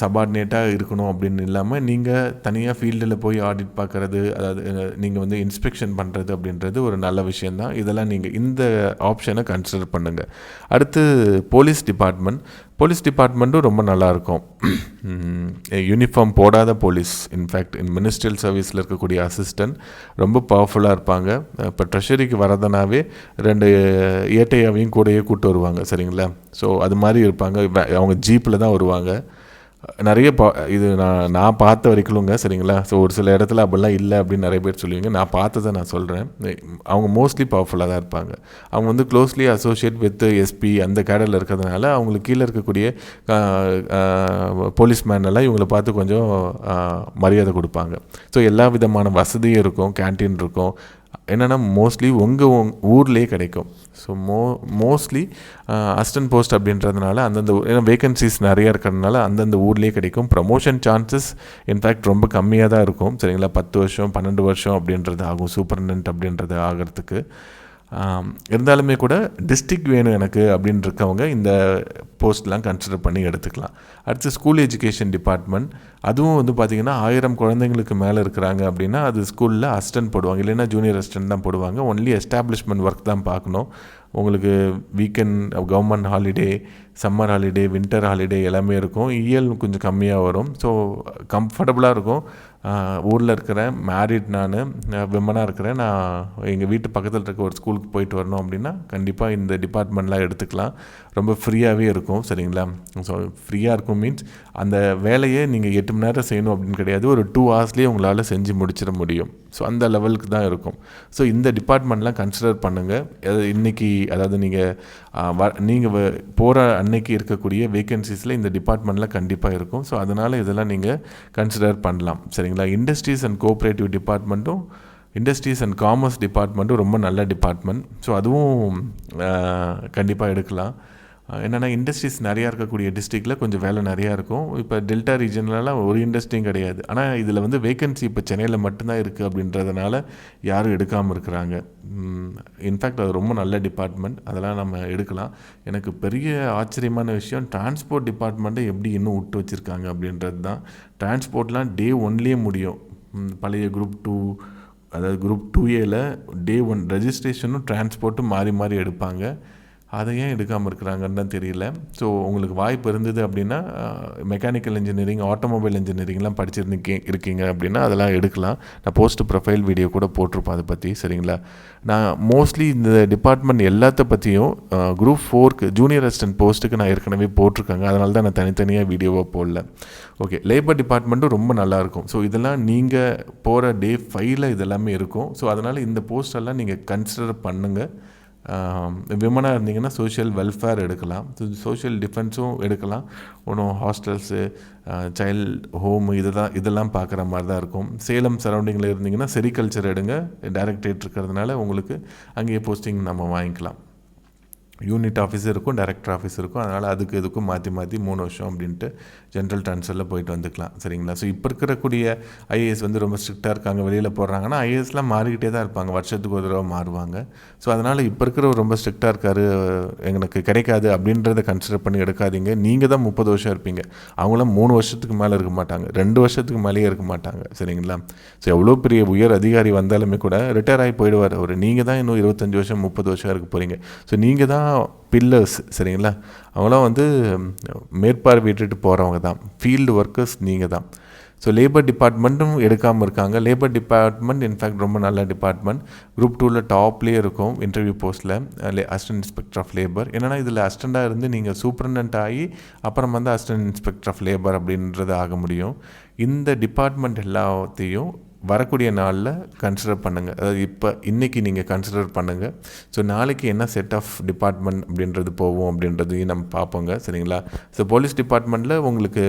சபார்டினேட்டாக இருக்கணும் அப்படின்னு இல்லாமல் நீங்கள் தனியாக ஃபீல்டில் போய் ஆடிட் பார்க்குறது அதாவது நீங்கள் வந்து இன்ஸ்பெக்ஷன் பண்ணுறது அப்படின்றது ஒரு நல்ல விஷயந்தான் இதெல்லாம் நீங்கள் இந்த ஆப்ஷனை கன்சிடர் பண்ணுங்கள் அடுத்து போலீஸ் டிபார்ட்மெண்ட் போலீஸ் டிபார்ட்மெண்ட்டும் ரொம்ப நல்லாயிருக்கும். யூனிஃபார்ம் போடாத போலீஸ். இன்ஃபேக்ட் இன் மினிஸ்ட்ரியல் சர்வீஸில் இருக்கக்கூடிய அசிஸ்டன்ட் ரொம்ப பவர்ஃபுல்லாக இருப்பாங்க. இப்போ ட்ரெஷரிக்கு வரதுனாவே ரெண்டு ஏட்டையாவையும் கூடயே கூப்பிட்டு வருவாங்க சரிங்களா? ஸோ அது மாதிரி இருப்பாங்க. வே- அவங்க ஜீப்பில் தான் வருவாங்க. நிறைய பா இது நான் நான் பார்த்த வரைக்கும்ங்க சரிங்களா? ஸோ ஒரு சில இடத்துல அப்படிலாம் இல்லை அப்படின்னு நிறைய பேர் சொல்லுவீங்க. நான் பார்த்ததை நான் சொல்கிறேன் அவங்க மோஸ்ட்லி பவர்ஃபுல்லாக தான் இருப்பாங்க. அவங்க வந்து க்ளோஸ்லி அசோசியேட் வித் எஸ்பி அந்த கேடரில் இருக்கிறதுனால அவங்களுக்கு கீழே இருக்கக்கூடிய போலீஸ் எல்லாம் இவங்களை பார்த்து கொஞ்சம் மரியாதை கொடுப்பாங்க. ஸோ எல்லா விதமான வசதியும் இருக்கும் கேன்டீன் இருக்கும். என்னென்னா மோஸ்ட்லி உங்கள் ஊர்லேயே கிடைக்கும். ஸோ மோ மோஸ்ட்லி அஸ்டன் போஸ்ட் அப்படின்றதுனால அந்தந்த ஏன்னா வேகன்சிஸ் நிறையா இருக்கிறதுனால அந்தந்த ஊர்லேயே கிடைக்கும். ப்ரமோஷன் சான்சஸ் இன்ஃபேக்ட் ரொம்ப கம்மியாக தான் இருக்கும். சரிங்களா? பத்து வருஷம் பன்னெண்டு வருஷம் அப்படின்றது ஆகும். சூப்பர்டென்ட் அப்படின்றது ஆகிறதுக்கு. இருந்தாலுமே கூட டிஸ்ட்ரிக்ட் வேணும் எனக்கு அப்படின்னு இருக்கவங்க இந்த போஸ்ட்லாம் கன்சிடர் பண்ணி எடுத்துக்கலாம். அடுத்து ஸ்கூல் எஜுகேஷன் டிபார்ட்மெண்ட் அதுவும் வந்து பார்த்திங்கன்னா ஆயிரம் குழந்தைங்களுக்கு மேலே இருக்கிறாங்க அப்படின்னா அது ஸ்கூலில் அசிஸ்டன்ட் போடுவாங்க. இல்லைன்னா ஜூனியர் அசிஸ்டன்ட் தான் போடுவாங்க. ஒன்லி எஸ்டாப்ளிஷ்மெண்ட் ஒர்க் தான் பார்க்கணும். உங்களுக்கு weekend government holiday summer holiday winter holiday எல்லாமே இருக்கும். இயல் கொஞ்சம் கம்மியாக வரும். ஸோ கம்ஃபர்டபுளாக இருக்கும். ஊரில் இருக்கிறேன் மேரிட் நான் விமனாக இருக்கிறேன். நான் எங்கள் வீட்டு பக்கத்தில் இருக்க ஒரு ஸ்கூலுக்கு போயிட்டு வரணும் அப்படின்னா கண்டிப்பாக இந்த டிபார்ட்மெண்ட்லாம் எடுத்துக்கலாம். ரொம்ப ஃப்ரீயாகவே இருக்கும் சரிங்களா? ஸோ ஃப்ரீயாக இருக்கும் மீன்ஸ் அந்த வேலையை நீங்கள் எட்டு மணி நேரம் செய்யணும் அப்படின்னு கிடையாது. ஒரு டூ ஹவர்ஸ்லேயே உங்களால் செஞ்சு முடிச்சிட முடியும். ஸோ அந்த லெவலுக்கு தான் இருக்கும். ஸோ இந்த டிபார்ட்மெண்ட்லாம் கன்சிடர் பண்ணுங்கள் இன்றைக்கி அதாவது நீங்கள் வ நீங்கள் போகிற அன்னைக்கு இருக்கக்கூடிய வேகன்சிஸில் இந்த டிபார்ட்மெண்ட்டில் கண்டிப்பாக இருக்கும். ஸோ அதனால் இதெல்லாம் நீங்கள் கன்சிடர் பண்ணலாம். சரிங்களா? இண்டஸ்ட்ரீஸ் அண்ட் கோஆப்ரேட்டிவ் டிபார்ட்மெண்ட்டும் இண்டஸ்ட்ரீஸ் அண்ட் காமர்ஸ் டிபார்ட்மெண்ட்டும் ரொம்ப நல்ல டிபார்ட்மெண்ட் ஸோ அதுவும் கண்டிப்பாக எடுக்கலாம். என்னென்னா இண்டஸ்ட்ரீஸ் நிறையா இருக்கக்கூடிய டிஸ்ட்ரிக்டில் கொஞ்சம் வேலை நிறையா இருக்கும். இப்போ டெல்டா ரீஜன்லலாம் ஒரு இண்டஸ்ட்ரியும் கிடையாது. ஆனால் இதில் வந்து வேகன்சி இப்போ சென்னையில் மட்டும்தான் இருக்குது அப்படின்றதுனால யாரும் எடுக்காமல் இருக்கிறாங்க. இன்ஃபேக்ட் அது ரொம்ப நல்ல டிபார்ட்மெண்ட் அதெல்லாம் நம்ம எடுக்கலாம். எனக்கு பெரிய ஆச்சரியமான விஷயம் டிரான்ஸ்போர்ட் டிபார்ட்மெண்ட்டை எப்படி இன்னும் விட்டு வச்சுருக்காங்க அப்படின்றது தான். டிரான்ஸ்போர்ட்லாம் டே ஒன்லேயே முடியும். பழைய குரூப் டூ அதாவது குரூப் டூ ஏல டே ஒன் ரெஜிஸ்ட்ரேஷனும் டிரான்ஸ்போர்ட்டும் மாறி மாறி எடுப்பாங்க. அதை ஏன் எடுக்காமல் இருக்கிறாங்கன்னு தான் தெரியல. ஸோ உங்களுக்கு வாய்ப்பு இருந்தது அப்படின்னா மெக்கானிக்கல் இன்ஜினியரிங் ஆட்டோமொபைல் இன்ஜினியரிங்லாம் படிச்சிருந்தீங்க இருக்கீங்க அப்படின்னா அதெல்லாம் எடுக்கலாம். நான் போஸ்ட் ப்ரொஃபைல் வீடியோ கூட போட்டிருப்பேன் அதை பற்றி சரிங்களா? நான் மோஸ்ட்லி இந்த டிபார்ட்மெண்ட் எல்லாத்த பற்றியும் குரூப் ஃபோர்க்கு ஜூனியர் அசிஸ்டன்ட் போஸ்ட்டுக்கு நான் ஏற்கனவே போட்டிருக்காங்க. அதனால தான் நான் தனித்தனியாக வீடியோவாக போடல. ஓகே லேபர் டிபார்ட்மெண்ட்டும் ரொம்ப நல்லாயிருக்கும் ஸோ இதெல்லாம் நீங்கள் போகிற டே ஃபைவ்ல இதெல்லாமே இருக்கும். ஸோ அதனால் இந்த போஸ்டெல்லாம் நீங்கள் கன்சிடர் பண்ணுங்கள் விமனாக இருந்தீங்கன்னா சோஷியல் வெல்ஃபேர் எடுக்கலாம். சோஷியல் டிஃபென்ஸும் எடுக்கலாம். ஒன்றும் ஹாஸ்டல்ஸு சைல்ட் ஹோம் இதுதான் இதெல்லாம் பார்க்குற மாதிரி தான் இருக்கும். சேலம் சரௌண்டிங்கில் இருந்தீங்கன்னா செரிகல்ச்சர் எடுங்க. டைரக்டேட் இருக்கிறதுனால உங்களுக்கு அங்கேயே போஸ்டிங் நம்ம வாங்கிக்கலாம். யூனிட் ஆஃபீஸ் இருக்கும் டைரக்டர் ஆஃபீஸ் இருக்கும். அதனால் அதுக்கு இதுக்கும் மாற்றி மாற்றி மூணு வருஷம் அப்படின்ட்டு ஜென்ரல் ட்ரான்ஸ்ஃபரில் போயிட்டு வந்துக்கலாம். சரிங்களா? ஸோ இப்போ இருக்கக்கூடிய ஐஏஎஸ் வந்து ரொம்ப ஸ்ட்ரிக்டாக இருக்காங்க. வெளியில் போடுறாங்கன்னா ஐஏஎஸ்லாம் மாறிக்கிட்டே தான் இருப்பாங்க. வருஷத்துக்கு ஒரு தடவை மாறுவாங்க. ஸோ அதனால் இப்போ இருக்கிற ரொம்ப ஸ்ட்ரிக்டாக இருக்காரு. எனக்கு கிடைக்காது அப்படின்றத கன்சிடர் பண்ணி எடுக்காதீங்க. நீங்கள் தான் முப்பது வருஷம் இருப்பீங்க. அவங்களாம் மூணு வருஷத்துக்கு மேலே இருக்க மாட்டாங்க. ரெண்டு வருஷத்துக்கு மேலேயே இருக்க மாட்டாங்க. சரிங்களா? ஸோ எவ்வளோ பெரிய உயர் அதிகாரி வந்தாலுமே கூட ரிட்டையர் ஆகி போயிடுவார். அவர் நீங்கள் தான் இன்னும் இருபத்தஞ்சி வருஷம் முப்பது வருஷம் இருக்க போகிறீங்க ஸோ நீங்கள் தான் பில்லர்ஸ் சரிங்களா? அவங்களாம் வந்து மேற்பார்வையிட்டு போகிறவங்க தான். ஃபீல்டு ஒர்க்கர்ஸ் நீங்கள் தான். ஸோ லேபர் டிபார்ட்மெண்ட்டும் எடுக்காமல் இருக்காங்க. லேபர் டிபார்ட்மெண்ட் இன்ஃபேக்ட் ரொம்ப நல்ல டிபார்ட்மெண்ட் குரூப் டூவில் டாப்லேயே இருக்கும் இன்டர்வியூ போஸ்ட்டில் அசிஸ்டன்ட் இன்ஸ்பெக்டர் ஆஃப் லேபர் என்னென்னா இதில் அசிஸ்டண்ட்டாக இருந்து நீங்கள் சூப்பரண்ட் ஆகி அப்புறம் வந்து அசிஸ்டன்ட் இன்ஸ்பெக்டர் ஆஃப் லேபர் அப்படின்றது ஆக முடியும். இந்த டிபார்ட்மெண்ட் எல்லாத்தையும் வரக்கூடிய நாளில் கன்சிடர் பண்ணுங்கள் அதாவது இப்போ இன்றைக்கி நீங்கள் கன்சிடர் பண்ணுங்கள் ஸோ நாளைக்கு என்ன செட் ஆஃப் டிபார்ட்மெண்ட் அப்படின்றது போவோம் அப்படின்றதையும் நம்ம பார்ப்போங்க. சரிங்களா? ஸோ போலீஸ் டிபார்ட்மெண்ட்டில் உங்களுக்கு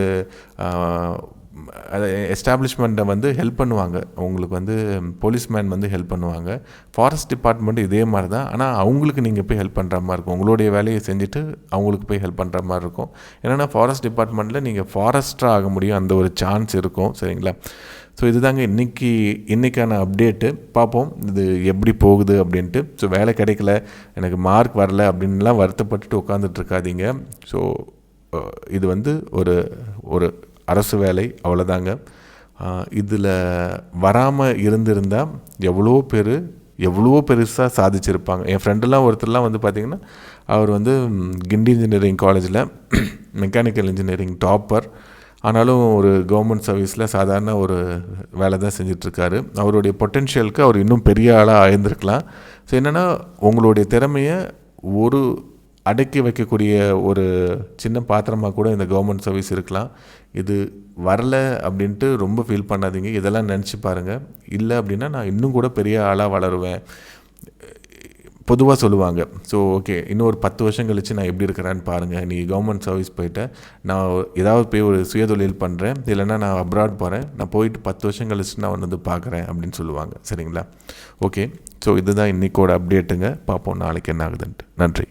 எஸ்டாப்ளிஷ்மெண்ட்டை வந்து ஹெல்ப் பண்ணுவாங்க. உங்களுக்கு வந்து போலீஸ்மேன் வந்து ஹெல்ப் பண்ணுவாங்க. ஃபாரஸ்ட் டிபார்ட்மெண்ட் இதே மாதிரி தான் ஆனால் அவங்களுக்கு நீங்கள் போய் ஹெல்ப் பண்ணுற மாதிரி இருக்கும். உங்களுடைய வேலையை செஞ்சுட்டு அவங்களுக்கு போய் ஹெல்ப் பண்ணுற மாதிரி இருக்கும். என்னென்னா ஃபாரஸ்ட் டிபார்ட்மெண்ட்டில் நீங்கள் ஃபாரஸ்டராக ஆக முடியும். அந்த ஒரு சான்ஸ் இருக்கும். சரிங்களா? ஸோ இதுதாங்க இன்றைக்கி இன்றைக்கான அப்டேட்டு பார்ப்போம் இது எப்படி போகுது அப்படின்ட்டு. ஸோ வேலை கிடைக்கல எனக்கு மார்க் வரல அப்படின்லாம் வருத்தப்பட்டுட்டு உட்காந்துட்ருக்காதீங்க ஸோ இது வந்து ஒரு ஒரு அரசு வேலை அவ்வளோதாங்க இதில் வராமல் இருந்திருந்தால் எவ்வளோ பேர் எவ்வளோ பெருசாக சாதிச்சிருப்பாங்க. என் ஃப்ரெண்டெல்லாம் ஒருத்தர்லாம் வந்து பார்த்திங்கன்னா அவர் வந்து கிண்டி இன்ஜினியரிங் காலேஜில் மெக்கானிக்கல் இன்ஜினியரிங் டாப்பர் ஆனாலும் ஒரு கவர்மெண்ட் சர்வீஸில் சாதாரண ஒரு வேலை தான் செஞ்சிட்ருக்காரு. அவருடைய பொட்டென்ஷியலுக்கு அவர் இன்னும் பெரிய ஆளாக ஆயிருந்திருக்கலாம். ஸோ என்னென்னா உங்களுடைய திறமையை ஒரு அடக்கி வைக்கக்கூடிய ஒரு சின்ன பாத்திரமாக கூட இந்த கவர்மெண்ட் சர்வீஸ் இருக்கலாம். இது வரல அப்படின்ட்டு ரொம்ப ஃபீல் பண்ணாதீங்க. இதெல்லாம் நினச்சி பாருங்கள் இல்லை அப்படின்னா நான் இன்னும் கூட பெரிய ஆளாக வளருவேன். பொதுவாக சொல்லுவாங்க. ஸோ ஓகே இன்னும் ஒரு பத்து வருஷம் கழித்து நான் எப்படி இருக்கிறேன்னு பாருங்கள் நீ கவர்மெண்ட் சர்வீஸ் போயிட்டேன் நான் ஏதாவது போய் ஒரு சுயதொழில் பண்ணுறேன் இல்லைன்னா நான் அப்ராட் போகிறேன் நான் போயிட்டு பத்து வருஷம் கழிச்சு நான் வந்து பார்க்குறேன் அப்படின்னு சொல்லுவாங்க. சரிங்களா? ஓகே ஸோ இதுதான் இன்றைக்கோட அப்டேட்டுங்க பார்ப்போம் நாளைக்கு என்ன ஆகுதுன்ட்டு. நன்றி.